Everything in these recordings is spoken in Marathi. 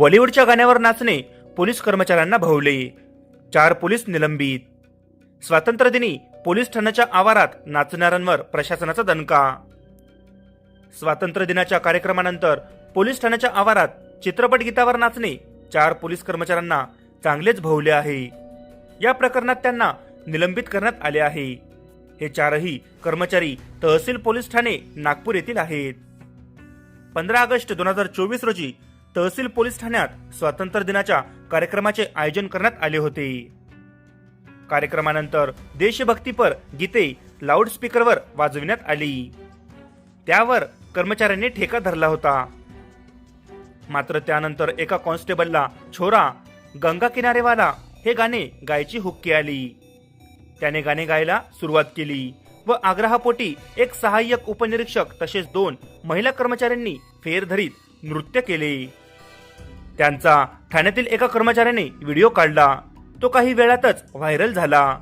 बॉलिवूडच्या गाण्यावर नाचणे पोलीस कर्मचाऱ्यांना भवले चार पोलीस निलंबित. स्वातंत्र्यदिनी पोलीस ठाण्याच्या आवारात नाचणाऱ्यांवर प्रशासनाचा दणका. स्वातंत्र्य दिनाच्या कार्यक्रमानंतर पोलीस ठाण्याच्या आवारात चित्रपट गीतावर नाचणे चार पोलीस कर्मचाऱ्यांना चांगलेच भवले आहे. या प्रकरणात त्यांना निलंबित करण्यात आले आहे. हे चारही कर्मचारी तहसील पोलीस ठाणे नागपूर येथील आहेत. पंधरा ऑगस्ट दोन हजार चोवीस रोजी तहसील पोलीस ठाण्यात स्वातंत्र्य दिनाच्या कार्यक्रमाचे आयोजन करण्यात आले होते. कार्यक्रमानंतर देशभक्तीपर गीते लाऊडस्पीकरवर वाजविण्यात आली. त्यावर कर्मचाऱ्यांनी ठेका धरला होता. मात्र त्यानंतर एका कॉन्स्टेबलला छोरा गंगा किनारेवाला हे गाणे गायची हुक्की आली. त्याने गाणे गायला सुरुवात केली व आग्रहापोटी एक सहाय्यक उपनिरीक्षक तसेच दोन महिला कर्मचाऱ्यांनी फेर धरीत नृत्य केले. त्यांचा ठाण्यातील एका कर्मचाऱ्याने व्हिडिओ काढला. तो काही वेळातच व्हायरल झाला.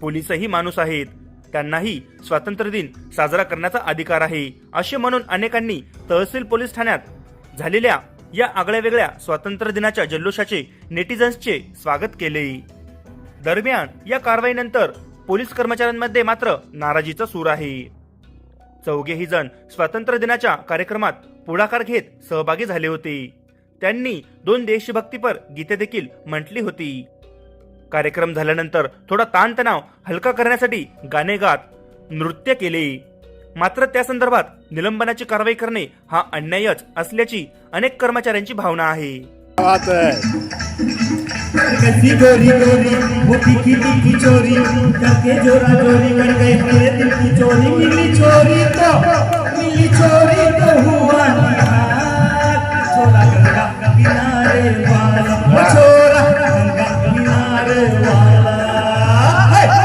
पोलीसही माणूस आहेत. त्यांनाही स्वातंत्र्य दिन साजरा करण्याचा अधिकार आहे असे म्हणून अनेकांनी तहसील पोलीस ठाण्यात झालेल्या या आगळ्या वेगळ्या स्वातंत्र्य दिनाच्या जल्लोषाचे नेटिझन्सचे स्वागत केले. दरम्यान या कारवाईनंतर पोलीस कर्मचाऱ्यांमध्ये मात्र नाराजीचा सूर आहे. चौघेही जण स्वातंत्र्य दिनाच्या कार्यक्रमात पुढाकार घेत सहभागी झाले होते. त्यांनी दोन देशभक्तीपर गीते देखील म्हटली होती. कार्यक्रम झाल्यानंतर थोडा ताणतणाव हलका करण्यासाठी गाणे गात नृत्य केले. मात्र त्या संदर्भात निलंबनाची कारवाई करणे हा अन्यायच असल्याची अनेक कर्मचाऱ्यांची भावना आहे. चोरी